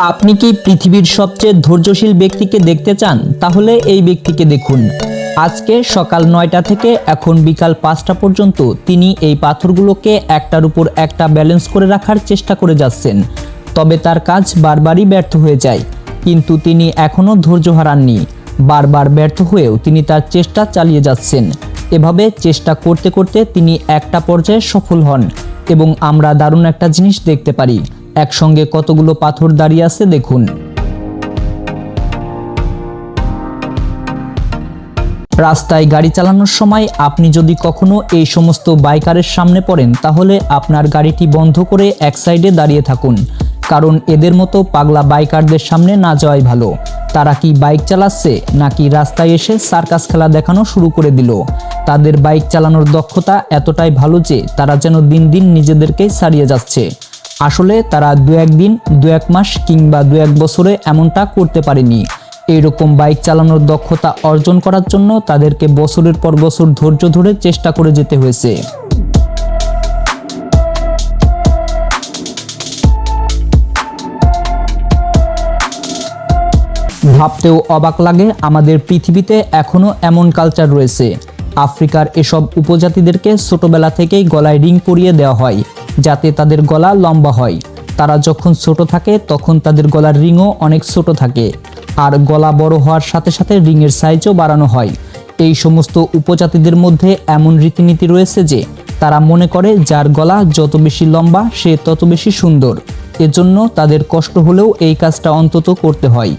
আপনি কি পৃথিবীর সবচেয়ে ধৈর্যশীল ব্যক্তিকে দেখতে চান? তাহলে এই ব্যক্তিকে দেখুন। আজকে সকাল নয়টা থেকে এখন বিকাল পাঁচটা পর্যন্ত তিনি এই পাথরগুলোকে একটার উপর একটা ব্যালেন্স করে রাখার চেষ্টা করে যাচ্ছেন। তবে তার কাজ বারবারই ব্যর্থ হয়ে যায়। কিন্তু তিনি এখনও ধৈর্য হারাননি। বারবার ব্যর্থ হয়েও তিনি তার চেষ্টা চালিয়ে যাচ্ছেন। এভাবে চেষ্টা করতে করতে তিনি একটা পর্যায়ে সফল হন এবং আমরা দারুণ একটা জিনিস দেখতে পারি। একসঙ্গে কতগুলো পাথর দাঁড়িয়ে আছে দেখুন। রাস্তায় গাড়ি চালানোর সময় আপনি যদি কখনো এই সমস্ত বাইকারের সামনে পড়েন, তাহলে আপনার গাড়িটি বন্ধ করে এক সাইডে দাঁড়িয়ে থাকুন, কারণ এদের মতো পাগলা বাইকারদের সামনে না যাওয়াই ভালো। তারা কি বাইক চালাচ্ছে, নাকি রাস্তায় এসে সার্কাস খেলা দেখানো শুরু করে দিল? তাদের বাইক চালানোর দক্ষতা এতটাই ভালো যে তারা যেন দিন দিন নিজেদেরকেই ছাড়িয়ে যাচ্ছে। আসলে তারা দু একদিন, দু এক মাস কিংবা দু এক বছরে এমনটা করতে পারেনি। এইরকম বাইক চালানোর দক্ষতা অর্জন করার জন্য তাদেরকে বছরের পর বছর ধৈর্য ধরে চেষ্টা করে যেতে হয়েছে। ভাবতেও অবাক লাগে আমাদের পৃথিবীতে এখনও এমন কালচার রয়েছে। আফ্রিকার এসব উপজাতিদেরকে ছোটবেলা থেকেই গলায় রিং পরিয়ে দেওয়া হয়। যাতে তাদের গলা লম্বা হয়। তারা যখন ছোট থাকে, তখন তাদের গলার রিংও অনেক ছোট থাকে। আর গলা বড় হওয়ার সাথে সাথে রিংয়ের সাইজও বাড়ানো হয়। এই সমস্ত উপজাতিদের মধ্যে এমন রীতিনীতি রয়েছে যে, তারা মনে করে যার গলা যত বেশি লম্বা, সে তত বেশি সুন্দর। এজন্য তাদের কষ্ট হলেও এই কাজটা অন্তত করতে হয়।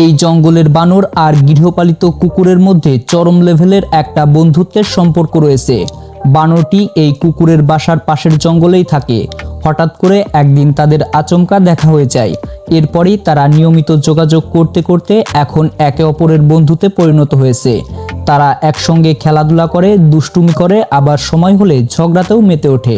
এই জঙ্গলের বানর আর গৃহপালিত কুকুরের মধ্যে চরম লেভেলের একটা বন্ধুত্বের সম্পর্ক রয়েছে। বানরটি এই কুকুরের বাসার পাশের জঙ্গলেই থাকে। হঠাৎ করে একদিন তাদের আচমকা দেখা হয়ে যায়। এরপরই তারা নিয়মিত যোগাযোগ করতে করতে এখন একে অপরের বন্ধুতে পরিণত হয়েছে। তারা একসঙ্গে খেলাধুলা করে, দুষ্টুমি করে, আবার সময় হলে ঝগড়াতেও মেতে ওঠে।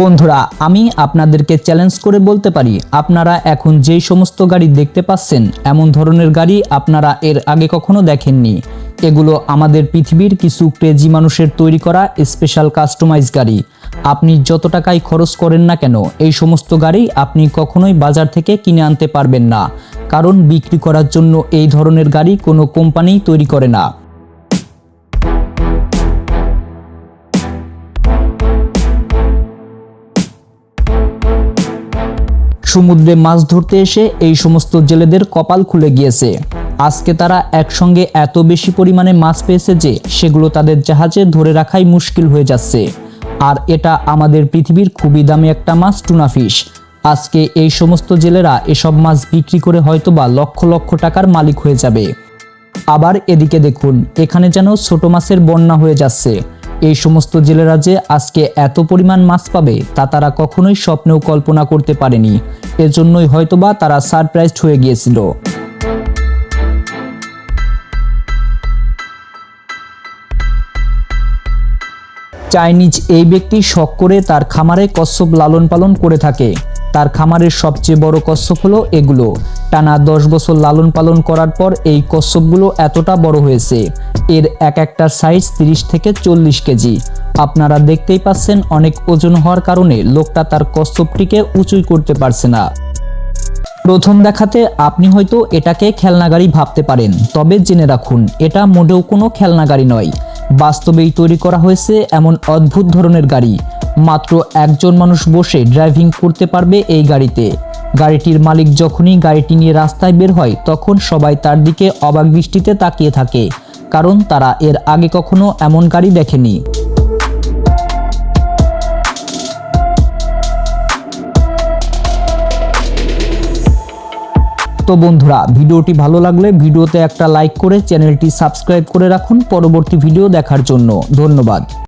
বন্ধুরা, আমি আপনাদেরকে চ্যালেঞ্জ করে বলতে পারি, আপনারা এখন যেই সমস্ত গাড়ি দেখতে পাচ্ছেন, এমন ধরনের গাড়ি আপনারা এর আগে কখনো দেখেননি। এগুলো আমাদের পৃথিবীর কিছু ক্রেজি মানুষের তৈরি করা স্পেশাল কাস্টমাইজ গাড়ি। আপনি যত টাকাই খরচ করেন না কেন, এই সমস্ত গাড়ি আপনি কখনোই বাজার থেকে কিনে আনতে পারবেন না। কারণ বিক্রি করার জন্য এই ধরনের গাড়ি কোনো কোম্পানিই তৈরি করে না। সমুদ্রে মাছ ধরতে এসে এই সমস্ত জেলেদের কপাল খুলে গিয়েছে। আজকে তারা একসঙ্গে এত বেশি পরিমাণে মাছ পেয়েছে যে সেগুলো তাদের জাহাজে ধরে রাখাই মুশকিল হয়ে যাচ্ছে। আর এটা আমাদের পৃথিবীর খুবই দামি একটা মাছ টুনা ফিশ। আজকে এই সমস্ত জেলেরা এসব মাছ বিক্রি করে হয়তোবা লক্ষ লক্ষ টাকার মালিক হয়ে যাবে। আবার এদিকে দেখুন, এখানে যেন ছোট মাছের বন্যা হয়ে যাচ্ছে। এই সমস্ত জেলেরা যে আজকে এত পরিমাণ মাছ পাবে তা তারা কখনোই স্বপ্নেও কল্পনা করতে পারেনি। এজন্যই হয়তোবা তারা সারপ্রাইজড হয়ে গিয়েছিল। চাইনিজ এই ব্যক্তি শখ করে তার খামারে কচ্ছপ লালন পালন করে থাকে। তার খামারের সবচেয়ে বড় কচ্ছপ হলো এগুলো। টানা দশ বছর লালন পালন করার পর এই কচ্ছপগুলো এতটা বড় হয়েছে। এর এক একটা সাইজ তিরিশ থেকে চল্লিশ কেজি। আপনারা দেখতেই পাচ্ছেন অনেক ওজন হওয়ার কারণে লোকটা তার কচ্ছপটিকে উঁচুই করতে পারছে না। প্রথম দেখাতে আপনি হয়তো এটাকে খেলনা গাড়ি ভাবতে পারেন, তবে জেনে রাখুন, এটা মোটেও কোনো খেলনা গাড়ি নয়। বাস্তবেই তৈরি করা হয়েছে এমন অদ্ভুত ধরনের গাড়ি। মাত্র একজন মানুষ বসে ড্রাইভিং করতে পারবে এই গাড়িতে। গাড়িটির মালিক যখনই গাড়িটি নিয়ে রাস্তায় বের হয়, তখন সবাই তার দিকে অবাক দৃষ্টিতে তাকিয়ে থাকে, কারণ তারা এর আগে কখনো এমন গাড়ি দেখেনি। তো বন্ধুরা, ভিডিওটি ভালো লাগলে ভিডিওতে একটা লাইক করে চ্যানেলটি সাবস্ক্রাইব করে রাখুন পরবর্তী ভিডিও দেখার জন্য। ধন্যবাদ।